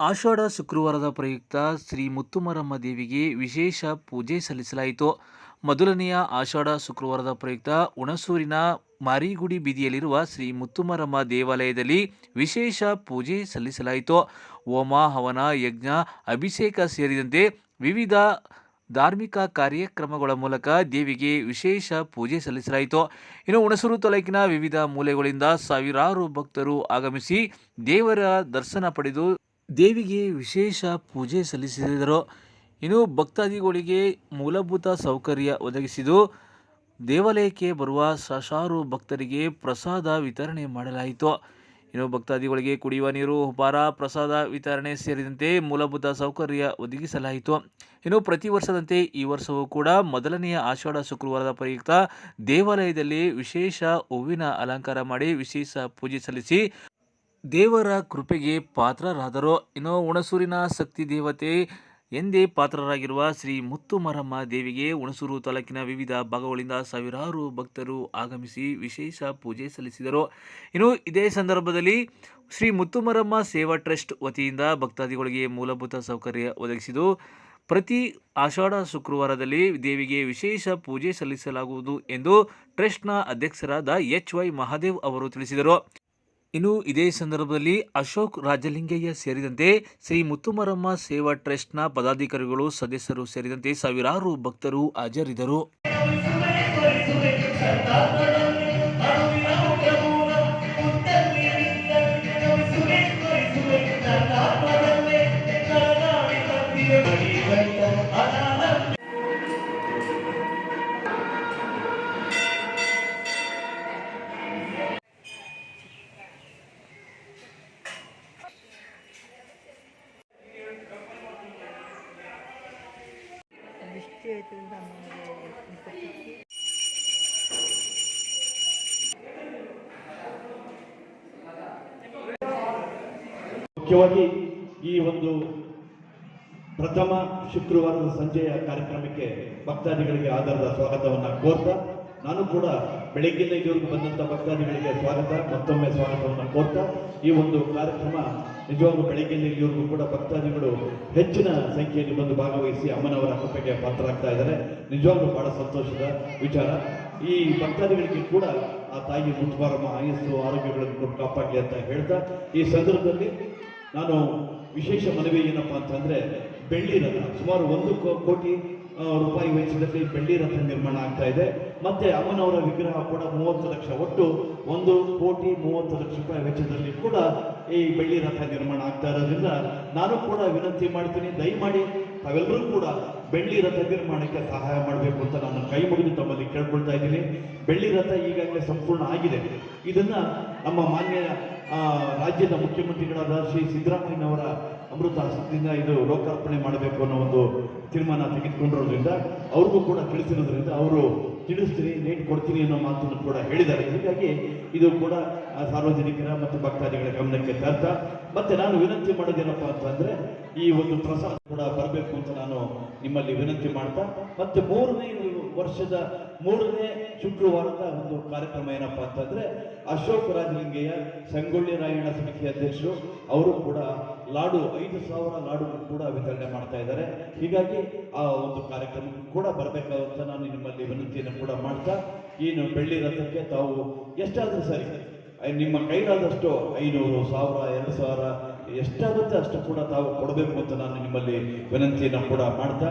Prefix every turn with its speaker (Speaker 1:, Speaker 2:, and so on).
Speaker 1: ಆಷಾಢ ಶುಕ್ರವಾರದ ಪ್ರಯುಕ್ತ ಶ್ರೀ ಮುತ್ತುಮರಮ್ಮ ದೇವಿಗೆ ವಿಶೇಷ ಪೂಜೆ ಸಲ್ಲಿಸಲಾಯಿತು. ಮೊದಲನೆಯ ಆಷಾಢ ಶುಕ್ರವಾರದ ಪ್ರಯುಕ್ತ ಹುಣಸೂರಿನ ಮಾರಿಗುಡಿ ಬೀದಿಯಲ್ಲಿರುವ ಶ್ರೀ ಮುತ್ತುಮರಮ್ಮ ದೇವಾಲಯದಲ್ಲಿ ವಿಶೇಷ ಪೂಜೆ ಸಲ್ಲಿಸಲಾಯಿತು. ಹೋಮ, ಹವನ, ಯಜ್ಞ, ಅಭಿಷೇಕ ಸೇರಿದಂತೆ ವಿವಿಧ ಧಾರ್ಮಿಕ ಕಾರ್ಯಕ್ರಮಗಳ ಮೂಲಕ ದೇವಿಗೆ ವಿಶೇಷ ಪೂಜೆ ಸಲ್ಲಿಸಲಾಯಿತು. ಇನ್ನು ಹುಣಸೂರು ತಾಲೂಕಿನ ವಿವಿಧ ಮೂಲೆಗಳಿಂದ ಸಾವಿರಾರು ಭಕ್ತರು ಆಗಮಿಸಿ ದೇವರ ದರ್ಶನ ಪಡೆದು ದೇವಿಗೆ ವಿಶೇಷ ಪೂಜೆ ಸಲ್ಲಿಸಿದರು. ಇನ್ನು ಭಕ್ತಾದಿಗಳಿಗೆ ಮೂಲಭೂತ ಸೌಕರ್ಯ ಒದಗಿಸಿದು ದೇವಾಲಯಕ್ಕೆ ಬರುವ ಸಶಾರು ಭಕ್ತರಿಗೆ ಪ್ರಸಾದ ವಿತರಣೆ ಮಾಡಲಾಯಿತು. ಇನ್ನು ಭಕ್ತಾದಿಗಳಿಗೆ ಕುಡಿಯುವ ನೀರು ಉಪಹಾರ ಪ್ರಸಾದ ವಿತರಣೆ ಸೇರಿದಂತೆ ಮೂಲಭೂತ ಸೌಕರ್ಯ ಒದಗಿಸಲಾಯಿತು. ಇನ್ನು ಪ್ರತಿ ವರ್ಷದಂತೆ ಈ ವರ್ಷವೂ ಕೂಡ ಮೊದಲನೆಯ ಆಷಾಢ ಶುಕ್ರವಾರದ ಪ್ರಯುಕ್ತ ದೇವಾಲಯದಲ್ಲಿ ವಿಶೇಷ ಹೂವಿನ ಅಲಂಕಾರ ಮಾಡಿ ವಿಶೇಷ ಪೂಜೆ ಸಲ್ಲಿಸಿ ದೇವರ ಕೃಪೆಗೆ ಪಾತ್ರರಾದರು. ಇನ್ನು ಹುಣಸೂರಿನ ಶಕ್ತಿ ದೇವತೆ ಎಂದೇ ಪಾತ್ರರಾಗಿರುವ ಶ್ರೀ ಮುತ್ತುಮರಮ್ಮ ದೇವಿಗೆ ಹುಣಸೂರು ತಾಲೂಕಿನ ವಿವಿಧ ಭಾಗಗಳಿಂದ ಸಾವಿರಾರು ಭಕ್ತರು ಆಗಮಿಸಿ ವಿಶೇಷ ಪೂಜೆ ಸಲ್ಲಿಸಿದರು. ಇನ್ನು ಇದೇ ಸಂದರ್ಭದಲ್ಲಿ ಶ್ರೀ ಮುತ್ತುಮರಮ್ಮ ಸೇವಾ ಟ್ರಸ್ಟ್ ವತಿಯಿಂದ ಭಕ್ತಾದಿಗಳಿಗೆ ಮೂಲಭೂತ ಸೌಕರ್ಯ ಒದಗಿಸಿದ್ದು, ಪ್ರತಿ ಆಷಾಢ ಶುಕ್ರವಾರದಲ್ಲಿ ದೇವಿಗೆ ವಿಶೇಷ ಪೂಜೆ ಸಲ್ಲಿಸಲಾಗುವುದು ಎಂದು ಟ್ರಸ್ಟ್ನ ಅಧ್ಯಕ್ಷರಾದ ಎಚ್ ವೈ ಮಹಾದೇವ್ ಅವರು ತಿಳಿಸಿದರು. ಇನ್ನು ಇದೇ ಸಂದರ್ಭದಲ್ಲಿ ಅಶೋಕ್ ರಾಜಲಿಂಗಯ್ಯ ಸೇರಿದಂತೆ ಶ್ರೀ ಮುತ್ತುಮರಮ್ಮ ಸೇವಾ ಟ್ರಸ್ಟ್ನ ಪದಾಧಿಕಾರಿಗಳು, ಸದಸ್ಯರು ಸೇರಿದಂತೆ ಸಾವಿರಾರು ಭಕ್ತರು ಹಾಜರಿದ್ದರು.
Speaker 2: ಮುಖ್ಯವಾಗಿ ಈ ಒಂದು ಪ್ರಥಮ ಶುಕ್ರವಾರದ ಸಂಜೆಯ ಕಾರ್ಯಕ್ರಮಕ್ಕೆ ಭಕ್ತಾದಿಗಳಿಗೆ ಆಧಾರದ ಸ್ವಾಗತವನ್ನು ಕೋರ್ತಾ ನಾನು ಕೂಡ ಬೆಳಗ್ಗೆಯಿಂದ ಇದುವರೆಗೂ ಬಂದಂಥ ಭಕ್ತಾದಿಗಳಿಗೆ ಸ್ವಾಗತ, ಮತ್ತೊಮ್ಮೆ ಸ್ವಾಗತವನ್ನು ಕೋರ್ತಾ, ಈ ಒಂದು ಕಾರ್ಯಕ್ರಮ ನಿಜವಾಗ್ಲೂ ಬೆಳಗ್ಗೆಯಿಂದ ಇಲ್ಲಿವರೆಗೂ ಕೂಡ ಭಕ್ತಾದಿಗಳು ಹೆಚ್ಚಿನ ಸಂಖ್ಯೆಯಲ್ಲಿ ಬಂದು ಭಾಗವಹಿಸಿ ಅಮ್ಮನವರ ಕೃಪೆಗೆ ಪಾತ್ರರಾಗ್ತಾ ಇದ್ದಾರೆ. ನಿಜವಾಗ್ಲೂ ಬಹಳ ಸಂತೋಷದ ವಿಚಾರ. ಈ ಭಕ್ತಾದಿಗಳಿಗೆ ಕೂಡ ಆ ತಾಯಿ ಮುಂದುವಾರಮ್ಮ ಆಯಸ್ಸು ಆರೋಗ್ಯಗಳನ್ನು ಕೊಟ್ಟು ಕಾಪಾಡಲಿ ಅಂತ ಹೇಳ್ತಾ, ಈ ಸಂದರ್ಭದಲ್ಲಿ ನಾನು ವಿಶೇಷ ಮನವಿ ಏನಪ್ಪಾ ಅಂತಂದ್ರೆ, ಬೆಳ್ಳಿ ರಥ, ಸುಮಾರು ಒಂದು ಕೋಟಿ ರೂಪಾಯಿ ವೆಚ್ಚದಲ್ಲಿ ಬೆಳ್ಳಿ ರಥ ನಿರ್ಮಾಣ ಆಗ್ತಾ ಇದೆ. ಮತ್ತೆ ಅಮ್ಮನವರ ವಿಗ್ರಹ ಕೂಡ ಮೂವತ್ತು ಲಕ್ಷ ಒಟ್ಟು ಒಂದು ಕೋಟಿ ಮೂವತ್ತು ಲಕ್ಷ ರೂಪಾಯಿ ವೆಚ್ಚದಲ್ಲಿ ಕೂಡ ಈ ಬೆಳ್ಳಿ ರಥ ನಿರ್ಮಾಣ ಆಗ್ತಾ ಇರೋದ್ರಿಂದ ನಾನು ಕೂಡ ವಿನಂತಿ ಮಾಡ್ತೀನಿ, ದಯಮಾಡಿ ತಾವೆಲ್ಲರೂ ಕೂಡ ಬೆಳ್ಳಿ ರಥ ನಿರ್ಮಾಣಕ್ಕೆ ಸಹಾಯ ಮಾಡಬೇಕು ಅಂತ ನಾನು ಕೈ ಮುಗಿದು ತಮ್ಮಲ್ಲಿ ಕೇಳ್ಕೊಳ್ತಾ ಇದ್ದೀನಿ. ಬೆಳ್ಳಿ ರಥ ಈಗಾಗಲೇ ಸಂಪೂರ್ಣ ಆಗಿದೆ. ಇದನ್ನು ನಮ್ಮ ಮಾನ್ಯ ರಾಜ್ಯದ ಮುಖ್ಯಮಂತ್ರಿಗಳಾದ ಶ್ರೀ ಸಿದ್ದರಾಮಯ್ಯನವರ ಅಮೃತ ಹಸ್ತದಿಂದ ಇದು ಲೋಕಾರ್ಪಣೆ ಮಾಡಬೇಕು ಅನ್ನೋ ಒಂದು ತೀರ್ಮಾನ ತೆಗೆದುಕೊಂಡಿರೋದ್ರಿಂದ ಅವ್ರಿಗೂ ಕೂಡ ತಿಳಿಸಿರೋದ್ರಿಂದ ಅವರು ತಿಳಿಸ್ತೀನಿ ನೇಟ್ ಕೊಡ್ತೀನಿ ಅನ್ನೋ ಮಾತನ್ನು ಕೂಡ ಹೇಳಿದ್ದಾರೆ. ಹೀಗಾಗಿ ಇದು ಕೂಡ ಸಾರ್ವಜನಿಕರ ಮತ್ತು ಭಕ್ತಾದಿಗಳ ಗಮನಕ್ಕೆ ತರ್ತಾ. ಮತ್ತೆ ನಾನು ವಿನಂತಿ ಮಾಡೋದೇನಪ್ಪ ಅಂತಂದ್ರೆ, ಈ ಒಂದು ಪ್ರಸಾದ ಕೂಡ ಬರಬೇಕು ಅಂತ ನಾನು ನಿಮ್ಮಲ್ಲಿ ವಿನಂತಿ ಮಾಡ್ತಾ, ಮತ್ತೆ ಮೂರನೇ ವರ್ಷದ ಮೂರನೇ ಶುಕ್ರವಾರದ ಒಂದು ಕಾರ್ಯಕ್ರಮ ಏನಪ್ಪ ಅಂತಂದ್ರೆ, ಅಶೋಕ್ ರಾಜಲಿಂಗಯ್ಯ ಸಂಗೊಳ್ಳಿ ರಾಯಣ್ಣ ಸಮಿತಿ ಅಧ್ಯಕ್ಷರು, ಅವರು ಕೂಡ ಲಾಡು, ಐದು ಸಾವಿರ ಲಾಡು ಕೂಡ ವಿತರಣೆ ಮಾಡ್ತಾ ಇದ್ದಾರೆ. ಹೀಗಾಗಿ ಆ ಒಂದು ಕಾರ್ಯಕ್ರಮಕ್ಕೂ ಕೂಡ ಬರಬೇಕಾದಂತ ನಾನು ನಿಮ್ಮಲ್ಲಿ ವಿನಂತಿಯನ್ನು ಕೂಡ ಮಾಡ್ತಾ ಏನು ಬೆಳ್ಳಿ ರಥಕ್ಕೆ ತಾವು ಎಷ್ಟಾದರೂ ಸರಿ ನಿಮ್ಮ ಕೈಲಾದಷ್ಟು ಐನೂರು ಸಾವಿರ, ಎರಡು ಸಾವಿರ ಎಷ್ಟಾಗುತ್ತೆ ಅಷ್ಟು ಕೂಡ ತಾವು ಕೊಡಬೇಕು ಅಂತ ನಾನು ನಿಮ್ಮಲ್ಲಿ ವಿನಂತಿಯನ್ನು ಕೂಡ ಮಾಡ್ತಾ